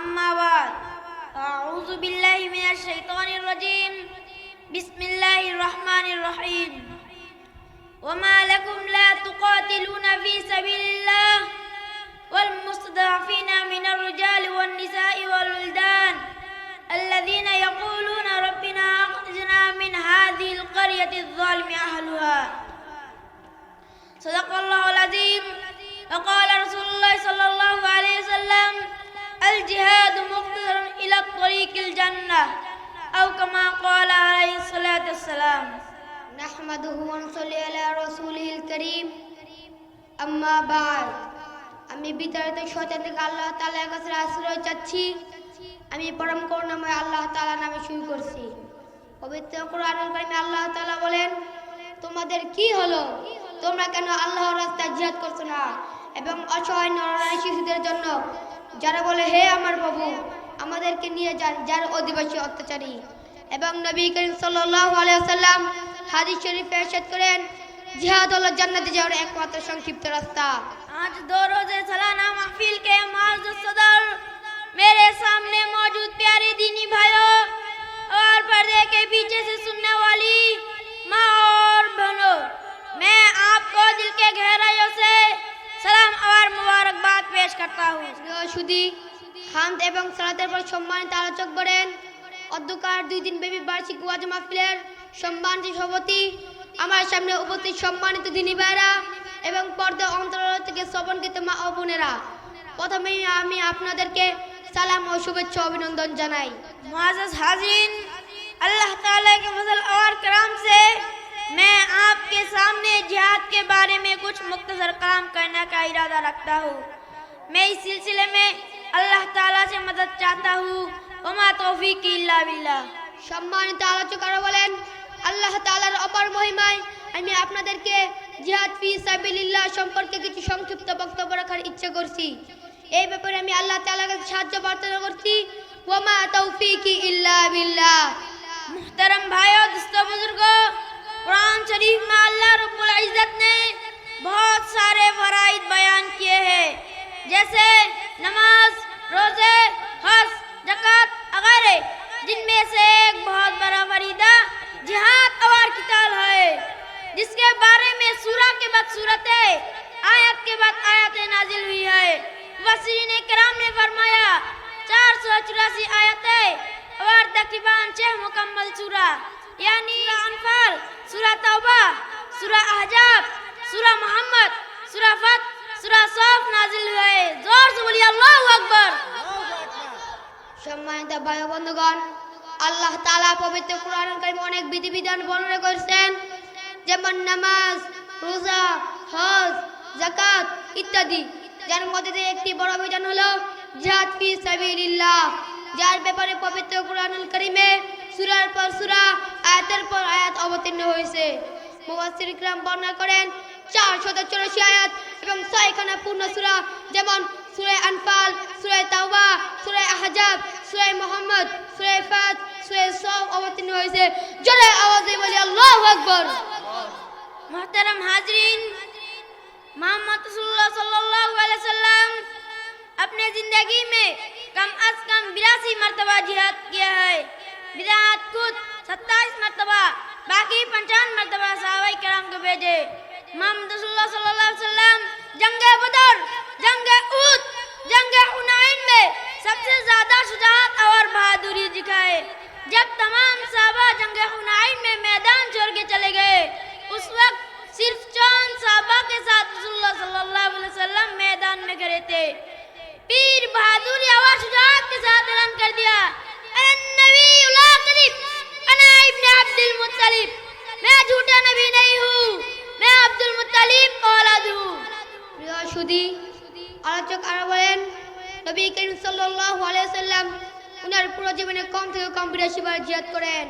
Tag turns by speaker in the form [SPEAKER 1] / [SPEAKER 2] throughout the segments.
[SPEAKER 1] أما بعد أعوذ بالله من الشيطان الرجيم. بسم الله الرحمن الرحيم. وما لكم لا تقاتلون في سبيل الله والمستضعفين من الرجال والنساء والولدان الذين يقولون ربنا أخرجنا من هذه القرية الظالم أهلها. صدق الله العظيم. وقال رسول الله قال عليه الصلاة والسلام
[SPEAKER 2] نحمده ونصلي على رسوله الكريم আম্মা বাদ আমি বিতাড়িত শয়তান থেকে আল্লাহ তাআলার কাছে আশ্রয় চাচ্ছি আমি পরম করুণাময় আল্লাহ তাআলা নামে শুরু করছি পবিত্র কোরআনুল কারিমে আল্লাহ তাআলা বলেন তোমাদের কি হলো তোমরা কেন আল্লাহর রাস্তায় জিহাদ করছো না এবং অসহায় নরনারী শিশুদের জন্য যারা বলে হে আমার প্রভু আমাদেরকে নিয়ে যান যার অধিবাসী অত্যাচারী এবং নবী করিম সাল্লাল্লাহু আলাইহি ওয়াসাল্লাম হাদিস শরীফে ইরশাদ করেন জিহাদ হলো জান্নাতে যাওয়ার একমাত্র সংক্ষিপ্ত রাস্তা
[SPEAKER 1] आज दो रोजे सालाना महफिल के माज सदर मेरे सामने मौजूद प्यारे दीनी भाइयों और पर्दे के पीछे से सुनने वाली माँ और बहनों मैं आपको दिल के गहराइयों से सलाम और मुबारकबाद पेश करता हूँ
[SPEAKER 2] প্রিয় সুদী হামদ এবং সালাতের পর সম্মানিত আলোচক বলেন অধ্যকার দুই দিন ব্যাপী বার্ষিক ওয়াজ মাহফিলের সম্মানিত সভাপতি আমার সামনে উপস্থিত সম্মানিত দিনী ভাইরা এবং পর্দা অন্তর থেকে শ্রবণকৃত মা ও বোনেরা প্রথমেই আমি আপনাদেরকে সালাম ও শুভেচ্ছা অভিনন্দন জানাই
[SPEAKER 1] मुआज़ हाजिन अल्लाह ताला के फजल और करम से मैं आपके सामने जिहाद के बारे में कुछ मुख्तसर काम करने का इरादा रखता हूँ मैं इस सिलसिले में अल्लाह ताला से मदद चाहता हूँ वमा तौफीक इल्ला बिल्लाह
[SPEAKER 2] সম্মানিত আলোচক আরো বলেন আল্লাহ তাআলার অপার মহিমায় আমি আপনাদেরকে জিহাদ ফি সাবিলিল্লাহ সম্পর্কে কিছু সংক্ষিপ্ত বক্তব্য রাখার ইচ্ছে করছি এই ব্যাপারে আমি আল্লাহ তাআলার কাছে সাহায্য প্রার্থনা করছি ওয়ামা তৌফিকি ইল্লা বিল্লাহ
[SPEAKER 1] मुहतरम भाइयों दोस्तों बुजुर्गों कुरान शरीफ में अल्लाह रब्बुल इज़्ज़त ने बहुत सारे फराइद बयान किए हैं जैसे नमाज रोजे हज جکات اغارے جن میں سے ایک بہت بڑا فریدہ جہاد اوار کتال ہے، جس کے بارے میں سورہ کے بعد صورتیں آیت کے بعد آیتیں نازل ہوئی ہے۔ مفسرین کرام نے فرمایا، چار سو چوراسی آیتیں اور تقریباً چھ مکمل سورہ یعنی انفال، سورہ توبہ، سورہ احجاب سورہ محمد، سورہ فتح سورہ صوف نازل ہوئے۔ زور سے بولیے، اللہ اکبر!
[SPEAKER 2] সম্মানিত ভাই বন্ধুগণ, আল্লাহ তালা পবিত্র কোরআনুল কারীমে অনেক বিধিবিধান বর্ণনা করেছেন, যেমন নামাজ, রোজা, হজ, যাকাত ইত্যাদি। যার মধ্যে একটি বড় বিধান হলো জিহাদ ফি সাবিলিল্লাহ, যার ব্যাপারে পবিত্র কোরআনুল কারীমে সূরার পর সূরা, আয়াতের পর আয়াত অবতীর্ণ হয়েছে। মুফাসসির ইকরাম বর্ণনা করেন, চারশত চৌরাশি আয়াত এবং ছয়খানা পূর্ণ সূরা, যেমন সূরা আনফাল সূরা তাওবা সূরা আহজাব সূরা মুহাম্মদ সূরা ফাত সূরা সব অবতীর্ণ হয়েছে জোরে আওয়াজে বলি আল্লাহু আকবার
[SPEAKER 1] मोहतरम हाजरीन मोहम्मद रसूलुल्लाह सल्लल्लाहु अलैहि वसल्लम अपने जिंदगी में कम अज कम बिरासी मरतबा जिहाद किया है बिरात खुद सत्ताईस मरतबा बाकी पंचावन मरतबा सहाबाई कराम को भेजे मोहम्मद रसूलुल्लाह सल्लल्लाहु अलैहि वसल्लम जंग बदर جنگ اود جنگ حنین میں سب سے زیادہ شجاعت اور بہادری دکھائے۔ جب تمام صحابہ جنگ حنین میں میدان چھوڑ کے چلے گئے، اس وقت صرف چند صحابہ کے ساتھ رسول اللہ صلی اللہ علیہ وسلم میدان میں کھڑے
[SPEAKER 2] تھے۔ پیر بہادری اور شجاعت کے ساتھ اعلان کر دیا۔ উনার পুরো জীবনে কম থেকে কম বিরাশি বার জিহাদ করেন।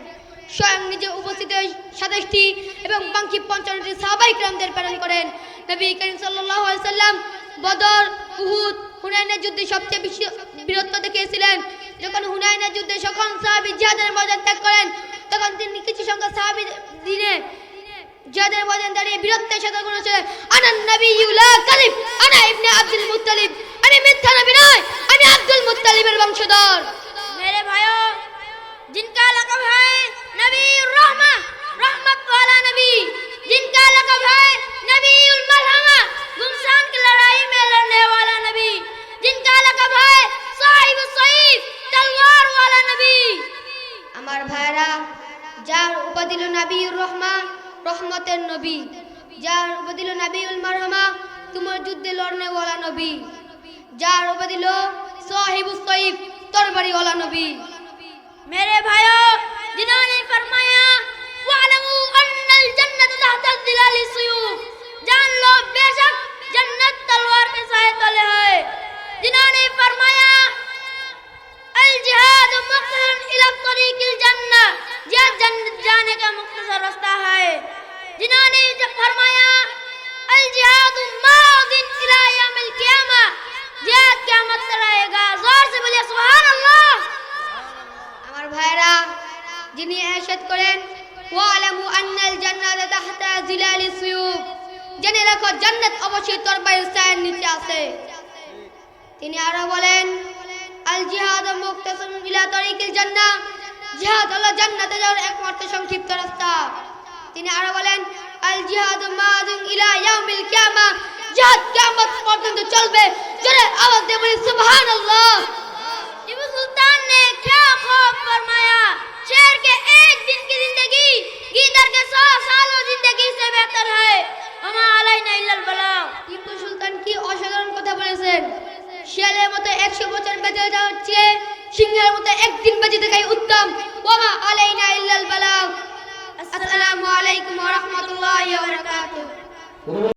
[SPEAKER 2] স্বয়ং নিজে উপস্থিত সাতাশটি এবং বাকি পঞ্চান্নটি সাহাবাই ক্রামদের প্রেরণ করেন। নবী করিম সাল্লাল্লাহু সাল্লাম বদর, উহুদ, হুনাইনের যুদ্ধে সবচেয়ে বেশি বীরত্ব দেখিয়েছিলেন। যখন হুনাইনের যুদ্ধে সকল সাহাবী জিহাদের ময়দান ত্যাগ করেন, তখন তিনি কিছু সংখ্যক সাহাবী দিনে যাদের ময়দান দাঁড়িয়ে বীরত্বের সাথে করেছে আনা নবী ইউলা কালিব, আনা ইবনে আব্দুল মুত্তালিব আমি মিথ্যা নবী নয়, আমি আব্দুল মুত্তালিবের বংশধর।
[SPEAKER 1] नबी रहमा रहमत वाला नबी जिनका लकब है नबी उल मलहमा गुमसान की लड़ाई में लड़ने वाला नबी जिनका लकब है साहिब सईफ तलवार वाला नबी
[SPEAKER 2] আমার ভাইরা যার উপাধিল নাবিউর রহমা রহমতের নবী যার উপাধিল নাবিউল মারহামা তোমার যুদ্ধে লড়নে ওয়ালা নবী যার উপাধিল সাহিবুস সৈফ তরবারি ওয়ালা নবী
[SPEAKER 1] मेरे جنہوں نے فرمایا وَعْلَمُوا أَنَّ الْجَنَّةَ تَحْتَ الظِّلَالِ سُيُوف جان لو، بے شک جنت تلوار کے سائے
[SPEAKER 2] تلے ہوئے যিনি এরশাদ করেন ওয়ালামু আন্নাল জান্নাত তাহতা জিলালি সুয়ুব জেনে রাখো জান্নাত অবশ্যই তরবারির ছায়ার নিচে আছে তিনি আরো বলেন আল জিহাদ মুক্তাসুম ইলা তরিকিল জান্নাহ জিহাদ হলো জান্নাতে যাওয়ার একমাত্র সংক্ষিপ্ত রাস্তা তিনি আরো বলেন আল জিহাদ মাদুন ইলা ইয়াউমিল কিয়ামা জিহাদ কিয়ামত পর্যন্ত চলবে জোরে আওয়াজ দিয়ে বলি সুবহানাল্লাহ
[SPEAKER 1] टीपू सुल्तान ने क्या खौफ फरमाया शेर के एक दिन की जिंदगी गीदड़ के सौ सालों जिंदगी से बेहतर है वमा अलैना इल्लल बलाग
[SPEAKER 2] টিপু সুলতান কি অসাধারণ কথা বলেছেন শিয়ালের মতো একশো বছর বেঁচে যাওয়ার চেয়ে সিংহের মতো একদিন বেঁচে থাকাই উত্তম ওমা আলাইনা ইল্লাল বালাগ আসসালামু আলাইকুম ওয়া রাহমাতুল্লাহি ওয়া বারাকাতুহু